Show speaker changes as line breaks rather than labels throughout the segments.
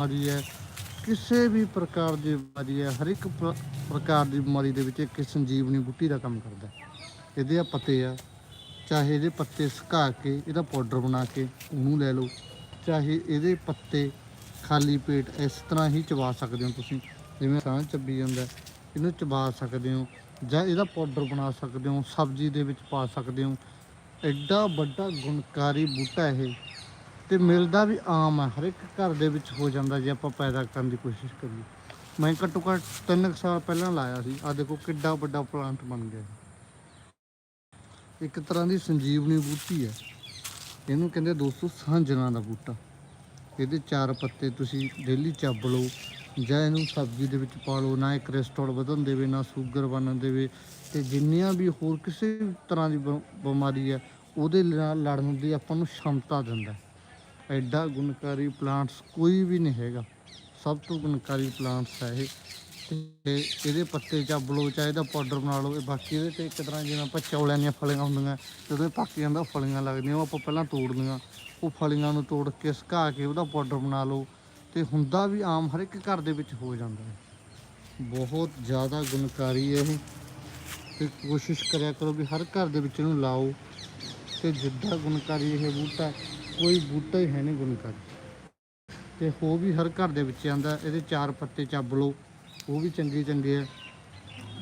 ਬਿਮਾਰੀ ਹੈ ਕਿਸੇ ਵੀ ਪ੍ਰਕਾਰ ਦੀ ਬਿਮਾਰੀ ਹੈ, ਹਰ ਇੱਕ ਪ੍ਰ- ਪ੍ਰਕਾਰ ਦੀ ਬਿਮਾਰੀ ਦੇ ਵਿੱਚ ਇੱਕ ਸੰਜੀਵਨੀ ਬੂਟੀ ਦਾ ਕੰਮ ਕਰਦਾ ਇਹਦੇ ਆ ਪੱਤੇ ਆ, ਚਾਹੇ ਇਹਦੇ ਪੱਤੇ ਸੁਕਾ ਕੇ ਇਹਦਾ ਪਾਊਡਰ ਬਣਾ ਕੇ ਉਹਨੂੰ ਲੈ ਲਓ, ਚਾਹੇ ਇਹਦੇ ਪੱਤੇ ਖਾਲੀ ਪੇਟ ਇਸ ਤਰ੍ਹਾਂ ਹੀ ਚਬਾ ਸਕਦੇ ਹੋ ਤੁਸੀਂ, ਜਿਵੇਂ ਸਾਹ ਚੱਬੀ ਜਾਂਦਾ ਇਹਨੂੰ ਚਬਾ ਸਕਦੇ ਹੋ, ਜਾਂ ਇਹਦਾ ਪਾਊਡਰ ਬਣਾ ਸਕਦੇ ਹੋ, ਸਬਜ਼ੀ ਦੇ ਵਿੱਚ ਪਾ ਸਕਦੇ ਹੋ। ਐਡਾ ਵੱਡਾ ਗੁਣਕਾਰੀ ਬੂਟਾ ਇਹ ਤੇ ਮਿਲਦਾ ਵੀ ਆਮ ਹੈ ਹਰ ਇੱਕ ਘਰ ਦੇ ਵਿੱਚ ਹੋ ਜਾਂਦਾ ਜੇ ਆਪਾਂ ਪੈਦਾ ਕਰਨ ਦੀ ਕੋਸ਼ਿਸ਼ ਕਰੀਏ। ਮੈਂ ਘੱਟੋ ਘੱਟ ਤਿੰਨ ਕੁ ਸਾਲ ਪਹਿਲਾਂ ਲਾਇਆ ਸੀ ਆ ਦੇਖੋ ਕਿੱਡਾ ਵੱਡਾ ਪਲਾਂਟ ਬਣ ਗਿਆ। ਇੱਕ ਤਰ੍ਹਾਂ ਦੀ ਸੰਜੀਵਨੀ ਬੂਟੀ ਹੈ ਇਹਨੂੰ ਕਹਿੰਦੇ ਦੋਸਤੋ ਸਾਂਝਣਾ ਦਾ ਬੂਟਾ। ਇਹਦੇ ਚਾਰ ਪੱਤੇ ਤੁਸੀਂ ਡੇਲੀ ਚੱਬ ਲਓ, ਜਾਂ ਇਹਨੂੰ ਸਬਜ਼ੀ ਦੇ ਵਿੱਚ ਪਾ ਲਓ, ਨਾ ਇਹ ਕੋਲੇਸਟ੍ਰੋਲ ਵਧਣ ਦੇਵੇ, ਨਾ ਸ਼ੂਗਰ ਬਣਨ ਦੇਵੇ, ਤੇ ਜਿੰਨੀਆਂ ਵੀ ਹੋਰ ਕਿਸੇ ਤਰ੍ਹਾਂ ਦੀ ਬ- ਬਿਮਾਰੀ ਹੈ ਉਹਦੇ ਨਾਲ ਲੜਨ ਦੀ ਆਪਾਂ ਨੂੰ ਸ਼ਮਤਾ ਦਿੰਦਾ। ਐਡਾ ਗੁਣਕਾਰੀ ਪਲਾਂਟਸ ਕੋਈ ਵੀ ਨਹੀਂ ਹੈਗਾ। ਸਭ ਤੋਂ ਗੁਣਕਾਰੀ ਪਲਾਂਟਸ ਹੈ ਇਹ। ਤੇ ਇਹਦੇ ਪੱਤੇ ਚੱਬ ਲਓ ਚਾਹੇ ਇਹਦਾ ਪਾਊਡਰ ਬਣਾ ਲਓ, ਇਹ ਬਾਕੀ ਇਹਦੇ ਤੇ ਇੱਕ ਤਰ੍ਹਾਂ ਜਿਵੇਂ ਆਪਾਂ ਚੌਲਿਆਂ ਦੀਆਂ ਫਲੀਆਂ ਹੁੰਦੀਆਂ, ਜਦੋਂ ਇਹ ਪੱਕ ਜਾਂਦਾ ਫਲੀਆਂ ਲੱਗਦੀਆਂ, ਉਹ ਆਪਾਂ ਪਹਿਲਾਂ ਤੋੜਨੀਆਂ। ਉਹ ਫਲੀਆਂ ਨੂੰ ਤੋੜ ਕੇ ਸੁਕਾ ਕੇ ਉਹਦਾ ਪਾਊਡਰ ਬਣਾ ਲਓ। ਤੇ ਹੁੰਦਾ ਵੀ ਆਮ ਹਰ ਇੱਕ ਘਰ ਦੇ ਵਿੱਚ ਹੋ ਜਾਂਦਾ ਹੈ। ਬਹੁਤ ਜ਼ਿਆਦਾ ਗੁਣਕਾਰੀ ਹੈ ਇਹ। ਤੇ ਕੋਸ਼ਿਸ਼ ਕਰਿਆ ਕਰੋ ਵੀ ਹਰ ਘਰ ਦੇ ਵਿੱਚ ਇਹਨੂੰ ਲਾਓ। ਤੇ ਜਿੱਦਾਂ ਗੁਣਕਾਰੀ ਇਹ ਬੂਟਾ ਕੋਈ ਬੂਟਾ ਹੀ ਹੈ ਨਹੀਂ ਗੁਣਕਾਰੀ। ਤੇ ਹੋ ਵੀ ਹਰ ਘਰ ਦੇ ਵਿੱਚ ਆਂਦਾ ਇਹਦੇ ਚਾਰ ਪੱਤੇ ਚੱਬ ਲਓ, ਉਹ ਵੀ ਚੰਗੇ ਚੰਗੇ ਆ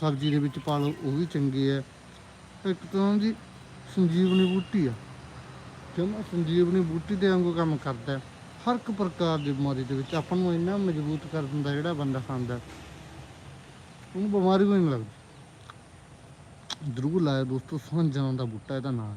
ਸਬਜ਼ੀ ਦੇ ਵਿੱਚ ਪਾ ਲਓ, ਉਹ ਵੀ ਚੰਗੇ ਆ ਇੱਕ ਤਰ੍ਹਾਂ ਦੀ ਸੰਜੀਵਨੀ ਬੂਟੀ ਆ। ਜਮਾ ਸੰਜੀਵਨੀ ਬੂਟੀ ਦੇ ਵਾਂਗੂ ਕੰਮ ਕਰਦਾ ਹਰ ਇੱਕ ਪ੍ਰਕਾਰ ਦੀ ਬਿਮਾਰੀ ਦੇ ਵਿੱਚ ਆਪਾਂ ਨੂੰ ਇੰਨਾ ਮਜ਼ਬੂਤ ਕਰ ਦਿੰਦਾ ਜਿਹੜਾ ਬੰਦਾ ਖਾਂਦਾ ਉਹਨੂੰ ਬਿਮਾਰੀ ਕੋਈ ਨਹੀਂ ਲੱਗਦੀ। ਜ਼ਰੂਰ ਲਾਇਆ ਦੋਸਤੋ ਸੰਜਨਾ ਦਾ ਬੂਟਾ ਇਹਦਾ ਨਾਮ